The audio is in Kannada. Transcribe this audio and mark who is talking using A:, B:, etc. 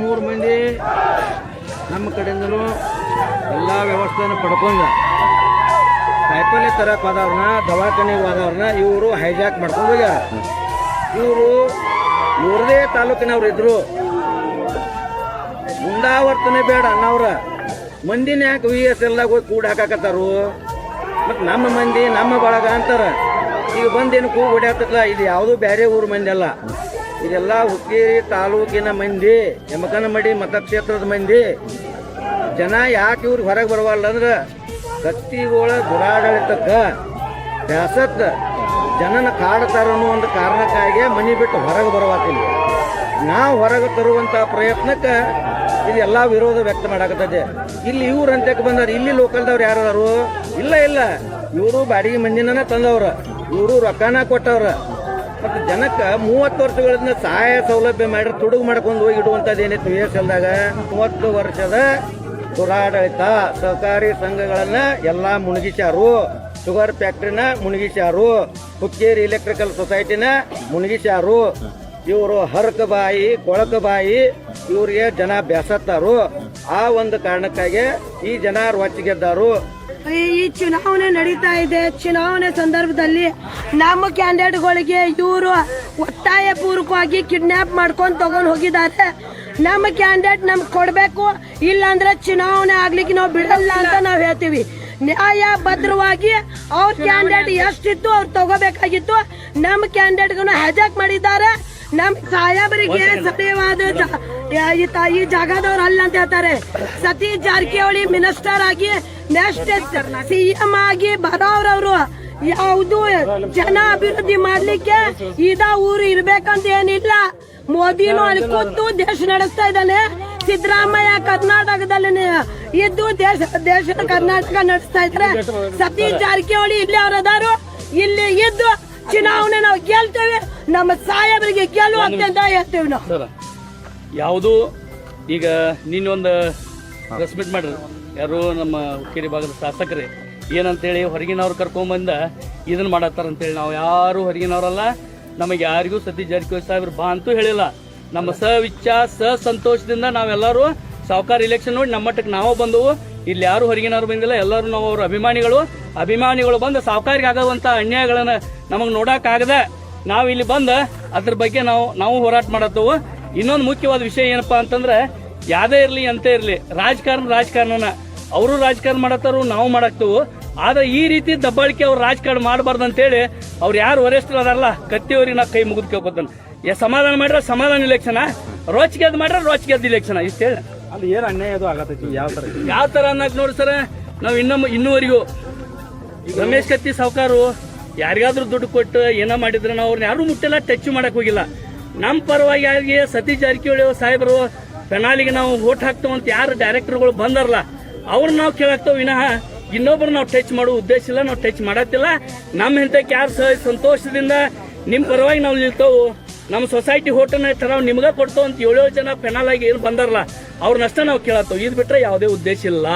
A: ಮೂರು ಮಂದಿ ನಮ್ಮ ಕಡೆಯಿಂದಲೂ ಎಲ್ಲ ವ್ಯವಸ್ಥೆಯನ್ನು ಪಡ್ಕೊಂಡು ಕಾಯಿಪಲ್ಲೆ ತರಕ್ಕೆ ಹೋದವ್ರನ್ನ ದವಾಖಾನೆಗೆ ಹೋದವ್ರನ್ನ ಇವರು ಹೈಜಾಕ್ ಮಾಡ್ಕೊಂಡು ಹೋಗ್ಯಾರ. ಇವರು ಇವ್ರದೇ ತಾಲೂಕಿನವ್ರು ಇದ್ರು. ಮುಂದಾವರ್ತನೆ ಬೇಡ ಅನ್ನವ್ರ. ಮಂದಿನ ಯಾಕೆ ವಿ ಎಸ್ ಎಲ್ದಾಗ ಹೋಗಿ ಕೂಡ ಹಾಕಾಕತ್ತಾರು? ಮತ್ತು ನಮ್ಮ ಮಂದಿ ನಮ್ಮ ಬಳಗ ಅಂತಾರೆ. ಈಗ ಬಂದೇನು ಕೂಗು ಹೊಡ್ಯಾತಲ್ಲ ಇದು ಯಾವುದೂ ಬೇರೆ ಊರು ಮಂದಿ ಅಲ್ಲ. ಇದೆಲ್ಲ ಹುಕ್ಕೇರಿ ತಾಲೂಕಿನ ಮಂದಿ, ಯಮಕನಮಡಿ ಮತಕ್ಷೇತ್ರದ ಮಂದಿ. ಜನ ಯಾಕೆ ಇವ್ರಿಗೆ ಹೊರಗೆ ಬರವಲ್ಲ ಅಂದ್ರೆ ಕತ್ತಿಗಳ ದುರಾಡಳಿತಕ್ಕೆ ಬ್ಯಾಸತ್ ಜನನ ಕಾಡ್ತಾರ ಒಂದು ಕಾರಣಕ್ಕಾಗಿ ಮನೆ ಬಿಟ್ಟು ಹೊರಗೆ ಬರವಾತಿಲ್ಲ ನಾವು ಹೊರಗೆ ತರುವಂಥ ಪ್ರಯತ್ನಕ್ಕೆ ಇದೆಲ್ಲ ವಿರೋಧ ವ್ಯಕ್ತ ಮಾಡಾಕತ್ತದೆ ಇಲ್ಲಿ ಇವ್ರು ಅಂತಕ್ಕೆ ಬಂದಾರ, ಇಲ್ಲಿ ಲೋಕಲ್ದವ್ರು ಯಾರದಾರು ಇಲ್ಲ ಇಲ್ಲ. ಇವರು ಬಾಡಿಗೆ ಮಂದಿನ ತಂದವ್ರ. ಇವರು ರೊಕ್ಕನ ಕೊಟ್ಟವ್ರ. ಮತ್ತು ಜನಕ್ಕೆ ಮೂವತ್ತು ವರ್ಷಗಳಿಂದ ಸಹಾಯ ಸೌಲಭ್ಯ ಮಾಡಿ ತುಡುಗು ಮಾಡ್ಕೊಂಡು ಹೋಗಿ ಇಡುವಂಥದ್ದು ಏನೈತೆ ವಿ ಎಸ್ ಎಲ್ದಾಗ ಮೂವತ್ತು ವರ್ಷದ ದುರಾಡಳಿತ, ಸಹಕಾರಿ ಸಂಘಗಳನ್ನು ಎಲ್ಲ ಮುಳುಗಿಸ್ಯಾರು ಶುಗರ್ ಫ್ಯಾಕ್ಟ್ರಿನ ಮುಳುಗಿಸ್ಯಾರು ಹುಕ್ಕೇರಿ ಎಲೆಕ್ಟ್ರಿಕಲ್ ಸೊಸೈಟಿನ ಮುಳುಗಿಸ್ಯಾರು ಇವರು ಹರಕ ಬಾಯಿ ಕೊಳಕ ಬಾಯಿ ಇವರಿಗೆ ಜನ ಬ್ಯಾಸತ್ತಾರು. ಆ ಒಂದು ಕಾರಣಕ್ಕಾಗಿ ಈ ಜನ ಗೆದ್ದರು
B: ಈ ಈ ಚುನಾವಣೆ ನಡೀತಾ ಇದೆ. ಚುನಾವಣೆ ಸಂದರ್ಭದಲ್ಲಿ ನಮ್ಮ ಕ್ಯಾಂಡಿಡೇಟ್ಗಳಿಗೆ ಇವರು ಒತ್ತಾಯ ಪೂರ್ವಕವಾಗಿ ಕಿಡ್ನಾಪ್ ಮಾಡ್ಕೊಂಡು ತಗೊಂಡು ಹೋಗಿದ್ದಾರೆ. ನಮ್ಮ ಕ್ಯಾಂಡಿಡೇಟ್ ನಮ್ಗೆ ಕೊಡಬೇಕು. ಇಲ್ಲಾಂದ್ರೆ ಚುನಾವಣೆ ಆಗ್ಲಿಕ್ಕೆ ನಾವು ಬಿಡಲ್ಲ ಅಂತ ನಾವು ಹೇಳ್ತೀವಿ. ನ್ಯಾಯ ಭದ್ರವಾಗಿ ಅವ್ರ ಕ್ಯಾಂಡಿಡೇಟ್ ಎಷ್ಟಿತ್ತು ಅವ್ರು ತಗೋಬೇಕಾಗಿತ್ತು. ನಮ್ಮ ಕ್ಯಾಂಡಿಡೇಟ್ಗೂ ಹಜಾಕ್ ಮಾಡಿದ್ದಾರೆ. ನಮ್ ಸಾಹೇಬರಿಗೆ ಸತ್ಯವಾದ ಈ ಜಾಗದವ್ರು ಅಲ್ಲ ಅಂತ ಹೇಳ್ತಾರೆ. ಸತೀಶ್ ಜಾರಕಿಹೊಳಿ ಮಿನಿಸ್ಟರ್ ಆಗಿ ನೆಕ್ಸ್ಟ್ ಸಿಎಂ ಆಗಿ ಬರೋರವ್ರು ಯಾವುದು ಜನ ಅಭಿವೃದ್ಧಿ ಮಾಡ್ಲಿಕ್ಕೆ ಇದ ಊರು ಇರ್ಬೇಕಂತ ಏನಿಲ್ಲ. ಮೋದಿನೂ ಅಲ್ಲಿ ಕೂತು ದೇಶ ನಡೆಸ್ತಾ ಇದ್ದಾನೆ. ಸಿದ್ದರಾಮಯ್ಯ ಕರ್ನಾಟಕದಲ್ಲಿ ಇದ್ದು ದೇಶ ದೇಶ ಕರ್ನಾಟಕ ನಡೆಸ್ತಾ ಇದ್ರೆ ಸತೀಶ್ ಜಾರಕಿಹೊಳಿ ಇಲ್ಲಿ ಅವ್ರು ಅದಾರು. ಇಲ್ಲಿ ಇದ್ದು ಚುನಾವಣೆ ನಾವು ಗೆಲ್ತೇವೆ. ನಮ್ಮ ಸಾಹೇಬರಿಗೆ ಗೆಲ್ಲುವಂತೆ ಅಂತ ಹೇಳ್ತೇವೆ ನಾವು
C: ಸರ್ ಯಾವುದು ಈಗ ನಿನ್ನೊಂದು ಒಂದು ರೆಸ್ಪೆಕ್ಟ್ ಮಾಡ್ರಿ ಯಾರು ನಮ್ಮ ಹುಕ್ಕೇರಿ ಭಾಗದ ಶಾಸಕರೇ ಏನಂತೇಳಿ ಹೊರಗಿನವ್ರು ಕರ್ಕೊಂಬಂದ ಇದನ್ನ ಮಾಡತ್ತಾರ ಅಂತೇಳಿ. ನಾವು ಯಾರು ಹೊರಗಿನವರಲ್ಲ ನಮಗೆ ಯಾರಿಗೂ ಸತೀಶ್ ಜಾರಕಿಹೊಳಿ ಸಾಹೇಬ್ರು ಬಾ ಅಂತೂ ಹೇಳಿಲ್ಲ. ನಮ್ಮ ಸವಿಚ್ಛ ಸ ಸಂತೋಷದಿಂದ ನಾವೆಲ್ಲರೂ ಸಾವುಕಾರ ಇಲೆಕ್ಷನ್ ನೋಡಿ ನಮ್ಮ ಮಟ್ಟಕ್ಕೆ ನಾವು ಬಂದವು. ಇಲ್ಲಿ ಯಾರು ಹೊರಗಿನವ್ರು ಬಂದಿಲ್ಲ ಎಲ್ಲರೂ ನಾವು ಅವ್ರ ಅಭಿಮಾನಿಗಳು. ಅಭಿಮಾನಿಗಳು ಬಂದು ಸಾವುಕಾರಿಗೆ ಆಗುವಂಥ ಅನ್ಯಾಯಗಳನ್ನು ನಮಗೆ ನೋಡೋಕ್ಕಾಗದೆ ನಾವು ಇಲ್ಲಿ ಬಂದ ಅದ್ರ ಬಗ್ಗೆ ನಾವು ನಾವು ಹೋರಾಟ ಮಾಡತ್ತವು. ಇನ್ನೊಂದು ಮುಖ್ಯವಾದ ವಿಷಯ ಏನಪ್ಪಾ ಅಂತಂದ್ರೆ ಯಾವ್ದೇ ಇರಲಿ ಅಂತ ಇರಲಿ ರಾಜಕಾರಣ ರಾಜಕಾರಣನ. ಅವರು ರಾಜಕಾರಣ ಮಾಡತ್ತಾರು ನಾವು ಮಾಡಾಕ್ತವು. ಆದ್ರೆ ಈ ರೀತಿ ದಬ್ಬಾಳಿಕೆ ಅವ್ರು ರಾಜಕಾರಣ ಮಾಡಬಾರ್ದು ಅಂತೇಳಿ ಅವ್ರು ಯಾರು ವರಿಷ್ಠರು ಅದಾರಲ್ಲ ಕತ್ತಿಯವ್ರಿಗೆ ನಾ ಕೈ ಮುಗಿದು ಕೇಳ್ಕೊತಾನೆ. ಯಾ ಸಮಾಧಾನ ಮಾಡ್ರೆ ಸಮಾಧಾನ ಇಲೆಕ್ಷನ್ ರೋಚ್ ಗೆದ್ದು ಮಾಡ್ರೆ ರೋಚ್ ಗೆದ್ದು ಇಲೆಕ್ಷನ್ ಇಷ್ಟು. ಹೇಳಿ
A: ಅಲ್ಲಿ ಏನು ಅನ್ಯಾಯ ಅದು ಆಗತೈತಿ ಯಾವ ಥರ
C: ಯಾವ ತರ ಅನ್ನಕ್ ನೋಡಿ ಸರ್ ನಾವು ಇನ್ನೊಮ್ಮೆ ಇನ್ನೂವರೆಗೂ. ರಮೇಶ್ ಕತ್ತಿ ಸಾವುಕಾರು ಯಾರಿಗಾದ್ರೂ ದುಡ್ಡು ಕೊಟ್ಟು ಏನೋ ಮಾಡಿದ್ರೆ ನಾವು ಅವ್ರನ್ನ ಯಾರು ಮುಟ್ಟಿಲ್ಲ, ಟಚ್ ಮಾಡಕ್ ಹೋಗಿಲ್ಲ. ನಮ್ಮ ಪರವಾಗಿ ಯಾರಿಗೆ ಸತೀಶ್ ಜಾರಕಿಹೊಳಿ ಸಾಹೇಬರು ಪೆನಾಲಿಗೆ ನಾವು ಓಟ್ ಅಂತ ಯಾರು ಡೈರೆಕ್ಟರ್ಗಳು ಬಂದಾರಲ್ಲ ಅವ್ರನ್ನ ನಾವು ಕೇಳಾಕ್ತೇವೆ ವಿನಃ ಇನ್ನೊಬ್ರು ನಾವು ಟಚ್ ಮಾಡೋ ಉದ್ದೇಶ ಇಲ್ಲ, ನಾವು ಟಚ್ ಮಾಡತ್ತಿಲ್ಲ ನಮ್ಮ ಹಿಂತಕ್ಕೆ ಯಾರು ಸಂತೋಷದಿಂದ ನಿಮ್ಮ ಪರವಾಗಿ ನಾವು ನಿಲ್ತೇವೆ. ನಮ್ಮ ಸೊಸೈಟಿ ಹೋಟೆಲ್ ನಾವು ನಿಮ್ಗೆ ಕೊಡ್ತೇವೆ ಅಂತ ಏಳು ಜನ ಪೆನಾಲಾಗಿ ಏನು ಬಂದಾರಲ್ಲ ಅವ್ರನ್ನಷ್ಟೇ ನಾವು ಕೇಳತ್ತೇವೆ ಇದು ಬಿಟ್ಟರೆ ಯಾವುದೇ ಉದ್ದೇಶ ಇಲ್ಲ.